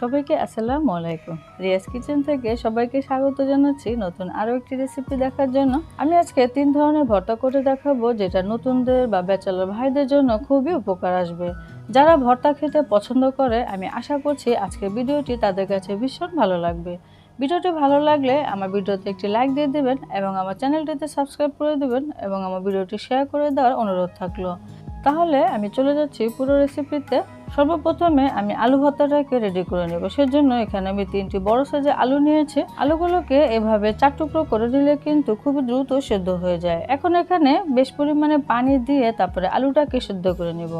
সবাইকে আসসালামু আলাইকুম। রিয়াজ কিচেন থেকে সবাইকে স্বাগত জানাচ্ছি নতুন আরও একটি রেসিপি দেখার জন্য। আমি আজকে তিন ধরনের ভর্তা করে দেখাবো, যেটা নতুনদের বা ব্যাচেলর ভাইদের জন্য খুবই উপকার আসবে। যারা ভর্তা খেতে পছন্দ করে, আমি আশা করছি আজকের ভিডিওটি তাদের কাছে ভীষণ ভালো লাগবে। ভিডিওটি ভালো লাগলে আমার ভিডিওতে একটি লাইক দিয়ে দেবেন এবং আমার চ্যানেলটিতে সাবস্ক্রাইব করে দেবেন এবং আমার ভিডিওটি শেয়ার করে দেওয়ার অনুরোধ থাকল। তাহলে আমি চলে যাচ্ছি পুরো রেসিপিতে সর্বপ্রথমে আমি আলু ভর্তাটাকে রেডি করে নেব। সেজন্য এখানে আমি তিনটি বড় সাইজের আলু নিয়েছি। আলুগুলোকে এভাবে চার টুকরো করে দিলে কিন্তু খুব দ্রুত সেদ্ধ হয়ে যায়। এখন এখানে বেশ পরিমাণে পানি দিয়ে তারপরে আলুটাকে সেদ্ধ করে নেব।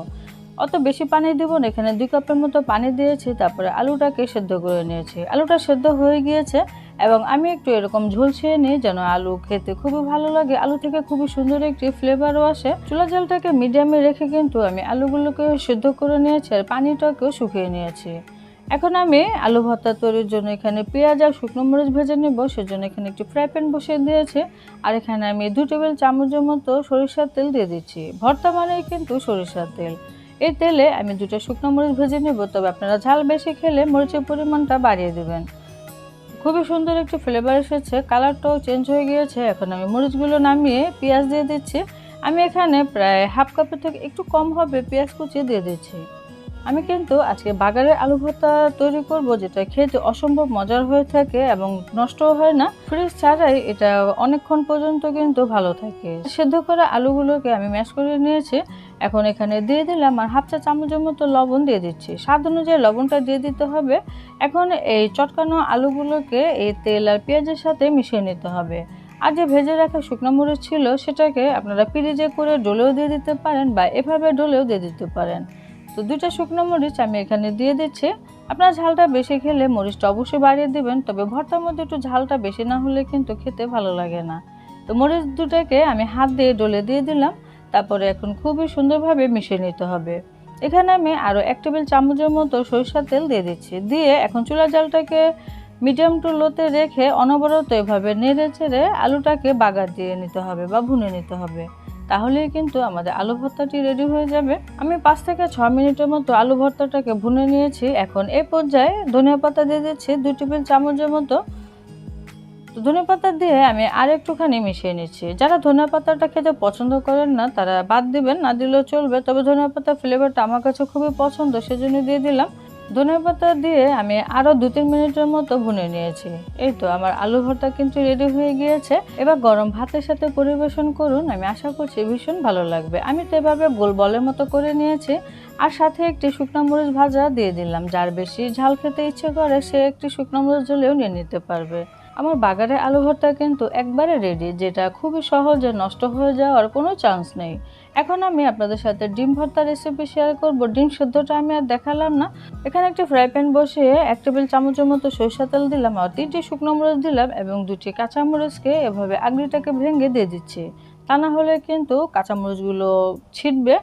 অত বেশি পানি দেবো না, এখানে দুই কাপের মতো পানি দিয়েছি, তারপরে আলুটাকে সেদ্ধ করে নিয়েছি। আলুটা সেদ্ধ হয়ে গিয়েছে এবং আমি একটু এরকম ঝোলছিয়ে নিই যেন আলু খেতে খুবই ভালো লাগে। আলু থেকে খুবই সুন্দর একটি ফ্লেভারও আসে। চুলা জলটাকে মিডিয়ামে রেখে কিন্তু আমি আলুগুলোকে সেদ্ধ করে নিয়েছি আর পানিটাকেও শুকিয়ে নিয়েছি। এখন আমি আলু ভর্তা তৈরির জন্য এখানে পেঁয়াজ আর শুকনো মরিচ ভেজে নেব, সেজন্য এখানে একটি ফ্রাই প্যান বসিয়ে দিয়েছি। আর এখানে আমি দু টেবিল চামচের মতো সরিষার তেল দিয়ে দিচ্ছি। ভর্তা মানেই কিন্তু সরিষার তেল। এই তেলে আমি দুটো শুকনো মরিচ ভেজে নেব, তবে আপনারা ঝাল বেশি খেলে মরিচের পরিমাণটা বাড়িয়ে দেবেন। খুবই সুন্দর একটু ফ্লেভার এসেছে কালারটাও চেঞ্জ হয়ে গিয়েছে। এখন আমি মরিচগুলো নামিয়ে পেঁয়াজ দিয়ে দিচ্ছি। আমি এখানে প্রায় হাফ কাপের থেকে একটু কম হবে পেঁয়াজ কুচিয়ে দিয়ে দিচ্ছি। আমি কিন্তু আজকে বাগারের আলু ভর্তা তৈরি করব, যেটা খেতে অসম্ভব মজার হয়ে থাকে এবং নষ্টও হয় না। ফ্রিজ ছাড়াই এটা অনেকক্ষণ পর্যন্ত কিন্তু ভালো থাকে। সেদ্ধ করা আলুগুলোকে আমি ম্যাশ করে নিয়েছি। এখন এখানে দিয়ে দিলাম আর হাফ চা চামচের মতো লবণ দিয়ে দিচ্ছি। স্বাদ অনুযায়ী লবণটা দিয়ে দিতে হবে। এখন এই চটকানো আলুগুলোকে এই তেল আর পেঁয়াজের সাথে মিশিয়ে নিতে হবে। আর যে ভেজে রাখা শুকনো মরিচ ছিল, সেটাকে আপনারা পিরিজে করে ডোলেও দিয়ে দিতে পারেন বা এভাবে ডোলেও দিয়ে দিতে পারেন। তো দুইটা শুকনো মরিচ আমি এখানে দিয়ে দিচ্ছি। আপনার ঝালটা বেশি খেলে মরিচটা অবশ্যই বাড়িয়ে দিবেন, তবে ভর্তার মধ্যে একটু ঝালটা বেশি না হলে কিন্তু খেতে ভালো লাগে না। তো মরিচ দুটাকে আমি হাত দিয়ে ডলে দিয়ে দিলাম, তারপরে এখন খুবই সুন্দরভাবে মিশিয়ে নিতে হবে। এখানে আমি আরও এক টেবিল চামচের মতো সরিষার তেল দিয়ে দিচ্ছি। দিয়ে এখন চুলা জালটাকে মিডিয়াম টু লোতে রেখে অনবরত এভাবে নেড়ে চেড়ে আলুটাকে বাগার দিয়ে নিতে হবে বা ভুনে নিতে হবে। তাহলেই কিন্তু আমাদের আলু ভর্তাটি রেডি হয়ে যাবে। আমি পাঁচ থেকে ছ মিনিটের মতো আলু ভর্তাটাকে ভুনে নিয়েছি। এখন এ পর্যায়ে ধনিয়া পাতা দিয়ে দিচ্ছি দুই টেবিল চামচের মতো। ধনে পাতা দিয়ে আমি আর একটুখানি মিশিয়ে নিচ্ছি। যারা ধনিয়া পাতাটা খেতে পছন্দ করেন না, তারা বাদ দিবেন, না দিলেও চলবে। তবে ধনিয়া পাতার ফ্লেভারটা আমার কাছে খুবই পছন্দ, সেজন্য দিয়ে দিলাম। ধনিয়া পাতা দিয়ে আমি আরও দু তিন মিনিটের মতো ভুনে নিয়েছি। এই তো আমার আলু ভর্তা কিন্তু রেডি হয়ে গিয়েছে। এবার গরম ভাতের সাথে পরিবেশন করুন, আমি আশা করছি ভীষণ ভালো লাগবে। আমি তো এভাবে গোল বলের মতো করে নিয়েছি। আর সাথে একটি শুকনো মরিচ ভাজা দিয়ে দিলাম। যার বেশি ঝাল খেতে ইচ্ছে করে, সে একটি শুকনো মরিচ ঝুলেও নিয়ে নিতে পারবে। আমার বাগানের আলু ভর্তা কিন্তু একবারে রেডি যেটা খুবই সহজে নষ্ট হয়ে যাওয়ার কোনো চান্স নেই। এখন আমি আপনাদের সাথে ডিম ভর্তা রেসিপি শেয়ার করব। ডিম সেদ্ধটা আমি আর দেখালাম না। এখানে একটি ফ্রাই প্যান বসিয়ে এক টেবিল চামচের মতো সরিষা তেল দিলাম আর তিনটি শুকনো মরিচ দিলাম এবং দুটি কাঁচামরিচকে এভাবে আগলিটাকে ভেঙে দিয়ে দিচ্ছি। তা না হলে কিন্তু কাঁচামরিচগুলো ছিটবে।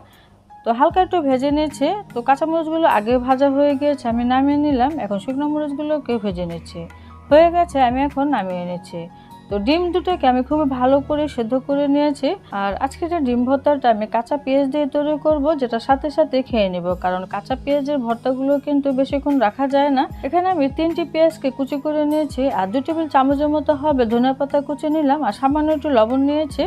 তো হালকা একটু ভেজে নিয়েছি। তো কাঁচামরিচগুলো আগে ভাজা হয়ে গিয়েছে, আমি নামিয়ে নিলাম। এখন শুকনো মরিচগুলোকে ভেজে নিচ্ছি। হয়ে গেছে, আমি এখন নামিয়ে এনেছি। তো ডিম দুটোকে আমি খুবই ভালো করে সেদ্ধ করে নিয়েছি। আর আজকে যে ডিম ভর্তাটা, আমি কাঁচা পেঁয়াজ দিয়ে তৈরি করব যেটা সাথে সাথে খেয়ে নেব। কারণ কাঁচা পেঁয়াজের ভর্তাগুলো কিন্তু বেশিক্ষণ রাখা যায় না। এখানে আমি তিনটি পেঁয়াজকে কুচি করে নিয়েছি, আর দু টেবিল চামচের মতো হবে ধনিয়া পাতা কুচি নিলাম, আর সামান্য একটু লবণ নিয়েছি।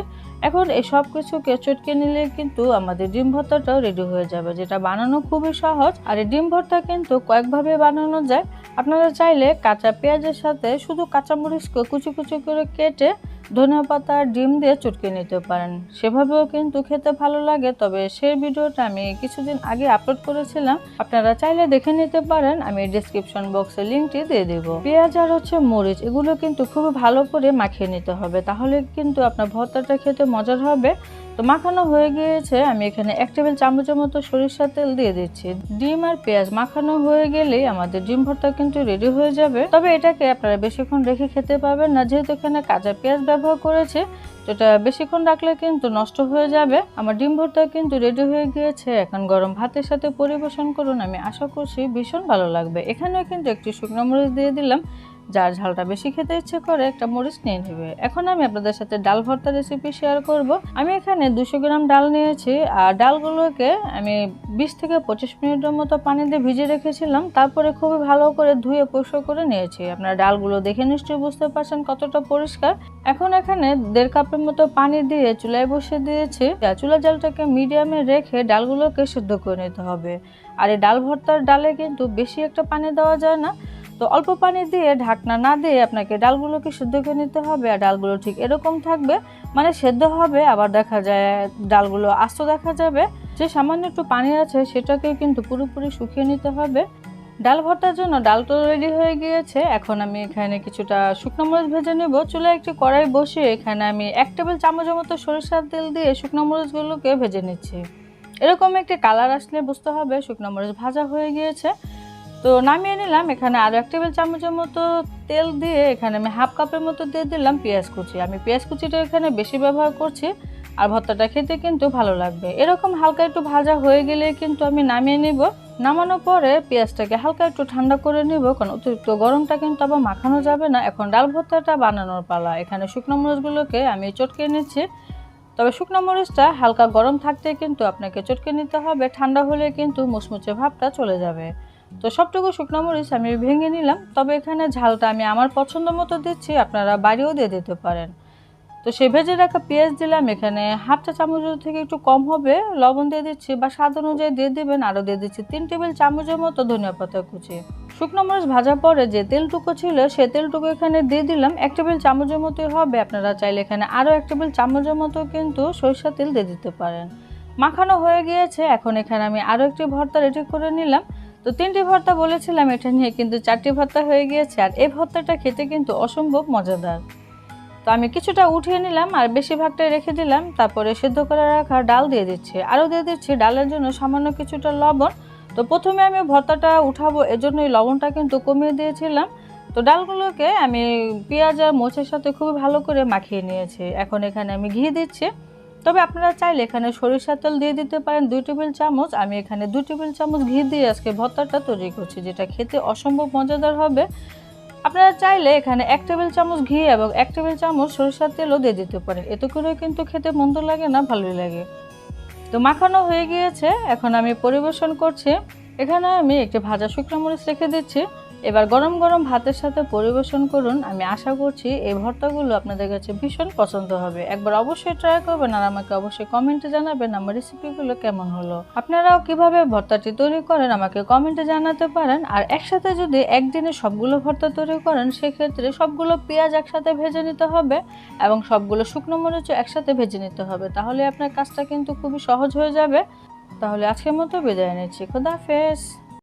এখন এই সব কিছুকে চটকে নিলে কিন্তু আমাদের ডিম ভর্তাটাও রেডি হয়ে যাবে, যেটা বানানো খুবই সহজ। আর এই ডিম ভর্তা কিন্তু কয়েকভাবে বানানো যায়। আপনারা চাইলে কাঁচা পেঁয়াজের সাথে শুধু কাঁচামরিচকে কুচি কুচি করে কেটে ধনিয়া পাতা ডিম দিয়ে চটকে নিতে পারেন। সেভাবেও কিন্তু খেতে ভালো লাগে, তবে সেই ভিডিওটা আমি কিছুদিন আগে আপলোড করেছিলাম। আপনারা চাইলে দেখে নিতে পারেন, আমি ডিসক্রিপশন বক্সে লিঙ্কটি দিয়ে দেব। পেঁয়াজ আর হচ্ছে মরিচ, এগুলো কিন্তু খুব ভালো করে মাখিয়ে নিতে হবে, তাহলে কিন্তু আপনার ভর্তাটা খেতে মজার হবে। তো মাখানো হয়ে গিয়েছে, আমি এখানে এক টেবিল চামচের মতো সরিষার তেল দিয়ে দিচ্ছি। ডিম আর পেঁয়াজ মাখানো হয়ে গেলেই আমাদের ডিম ভর্তা কিন্তু রেডি হয়ে যাবে। তবে এটাকে আপনারা বেশিক্ষণ রেখে খেতে পারবেন না, যেহেতু এখানে কাঁচা পেঁয়াজ ব্যবহার করেছে এটা বেশিক্ষণ রাখলে কিন্তু নষ্ট হয়ে যাবে। আমার ডিম ভর্তা কিন্তু রেডি হয়ে গিয়েছে, এখন গরম ভাতের সাথে পরিবেশন করুন, আমি আশা করছি ভীষণ ভালো লাগবে। এখানেও কিন্তু একটি শুকনো মরিচ দিয়ে দিলাম যার ঝালটা বেশি খেতে ইচ্ছে করে একটা মরিচ নিয়ে নেবে। এখন আমি আপনাদের সাথে ডাল ভর্তা রেসিপি শেয়ার করব। আমি এখানে দুশো গ্রাম ডাল নিয়েছি আর ডালগুলোকে আমি বিশ থেকে পঁচিশ মিনিটের মতো পানি দিয়ে ভিজে রেখেছিলাম। তারপরে খুবই ভালো করে ধুয়ে পরিষ্কার করে নিয়েছি। আপনার ডালগুলো দেখে নিশ্চয়ই বুঝতে পারছেন কতটা পরিষ্কার। এখন এখানে দেড় কাপের মতো পানি দিয়ে চুলায় বসিয়ে দিয়েছি। চুলা জালটাকে মিডিয়ামে রেখে ডালগুলোকে সিদ্ধ করে নিতে হবে। আর এই ডাল ভর্তার ডালে কিন্তু বেশি একটা পানি দেওয়া যায় না। তো অল্প পানি দিয়ে ঢাকনা না দিয়ে আপনাকে ডালগুলোকে সিদ্ধ করে নিতে হবে আর ডালগুলো ঠিক এরকম থাকবে। মানে সেদ্ধ হবে, আবার দেখা যায় ডালগুলো আস্ত দেখা যাবে। যে সামান্য একটু পানি আছে সেটাকে কিন্তু পুরোপুরি শুকিয়ে নিতে হবে। ডাল ভর্তার জন্য ডাল তো রেডি হয়ে গিয়েছে। এখন আমি এখানে কিছুটা শুকনো মরিচ ভেজে নেব। চুলায় একটি কড়াই বসিয়ে এখানে আমি এক টেবিল চামচের মতো সরিষার তেল দিয়ে শুকনো মরিচগুলোকে ভেজে নিচ্ছি। এরকম একটি কালার আসলে বুঝতে হবে, শুকনো মরিচ ভাজা হয়ে গিয়েছে। তো নামিয়ে নিলাম, এখানে আরও এক টেবিল চামচের মতো তেল দিয়ে এখানে আমি হাফ কাপের মতো দিয়ে দিলাম পেঁয়াজ কুচি। আমি পেঁয়াজ কুচিটা এখানে বেশি ব্যবহার করছি আর ভর্তাটা খেতে কিন্তু ভালো লাগবে। এরকম হালকা একটু ভাজা হয়ে গেলে কিন্তু আমি নামিয়ে নিব। নামানোর পরে পেঁয়াজটাকে হালকা একটু ঠান্ডা করে নিব, কারণ অতিরিক্ত গরমটা কিন্তু আবার মাখানো যাবে না। এখন ডাল ভর্তাটা বানানোর পালা। এখানে শুকনো মরিচগুলোকে আমি চটকে নিচ্ছি। তবে শুকনো মরিচটা হালকা গরম থাকতে কিন্তু আপনাকে চটকে নিতে হবে। ঠান্ডা হলে কিন্তু মুচমুচে ভাবটা চলে যাবে। তো সবটুকু শুকনো মরিচ আমি ভেঙে নিলাম, তবে এখানে ঝালটা আমি আমার পছন্দ মতো দিচ্ছি, আপনারা বাড়িও দিয়ে দিতে পারেন। তো সে ভেজে রাখা পেঁয়াজ দিলাম, এখানে হাফ চা চামচের থেকে একটু কম হবে, লবণ দিয়ে দিচ্ছি বা স্বাদ অনুযায়ী দিয়ে দেবেন, আরও দিয়ে দিচ্ছি তিন টেবিল চামচের মতো ধনিয়া পাতা কুচি। শুকনো মরিচ ভাজার পরে যে তেলটুকু ছিল, সে তেলটুকু এখানে দিয়ে দিলাম, এক টেবিল চামচের মতোই হবে, আপনারা চাইলে এখানে আরও এক টেবিল চামচের মতো কিন্তু সরিষা তেল দিয়ে দিতে পারেন। মাখানো হয়ে গিয়েছে, এখন এখানে আমি আরও একটি ভর্তা রেডি করে নিলাম তো তিনটি ভর্তা বলেছিলাম, এটা নিয়ে কিন্তু চারটি ভর্তা হয়ে গিয়েছে, আর এই ভর্তাটা খেতে কিন্তু অসম্ভব মজাদার। তো আমি কিছুটা উঠিয়ে নিলাম, আর বেশিরভাগটাই রেখে দিলাম, তারপরে সেদ্ধ করে রাখা ডাল দিয়ে দিচ্ছি। আরও দিয়ে দিচ্ছি ডালের জন্য সামান্য কিছুটা লবণ। তো প্রথমে আমি ভর্তাটা উঠাবো, এজন্যই লবণটা কিন্তু কমিয়ে দিয়েছিলাম। তো ডালগুলোকে আমি পেঁয়াজ আর মোচের সাথে খুবই ভালো করে মাখিয়ে নিয়েছি। এখন এখানে আমি ঘি দিচ্ছি। তবে আপনারা চাইলে এখানে সরিষার তেল দিয়ে দিতে পারেন দুই টেবিল চামচ। আমি এখানে দুই টেবিল চামচ ঘি দিয়ে আজকে ভর্তাটা তৈরি করছি, যেটা খেতে অসম্ভব মজাদার হবে। আপনারা চাইলে এখানে এক টেবিল চামচ ঘি এবং এক টেবিল চামচ সরিষার তেলও দিয়ে দিতে পারেন। এতে করে কিন্তু খেতে মন্দ লাগে না, ভালোই লাগে। তো মাখানো হয়ে গিয়েছে। এখন আমি পরিবেশন করছি। এখানে আমি একটি ভাজা শুকনো মরিচ রেখে দিচ্ছি। এবার গরম গরম ভাতের সাথে পরিবেশন করুন। আমি আশা করছি এই ভর্তাগুলো আপনাদের কাছে ভীষণ পছন্দ হবে। একবার অবশ্যই ট্রাই করবেন আর আমাকে অবশ্যই কমেন্টে জানাবেন আমার রেসিপিগুলো কেমন হলো। আপনারাও কীভাবে ভর্তাটি তৈরি করেন আমাকে কমেন্টে জানাতে পারেন। আর একসাথে যদি একদিনে সবগুলো ভর্তা তৈরি করেন, সেক্ষেত্রে সবগুলো পেঁয়াজ একসাথে ভেজে নিতে হবে এবং সবগুলো শুকনো মরিচও একসাথে ভেজে নিতে হবে। তাহলে আপনার কাজটা কিন্তু খুবই সহজ হয়ে যাবে। তাহলে আজকের মতো বিদায় নিচ্ছি। খোদা হাফেজ।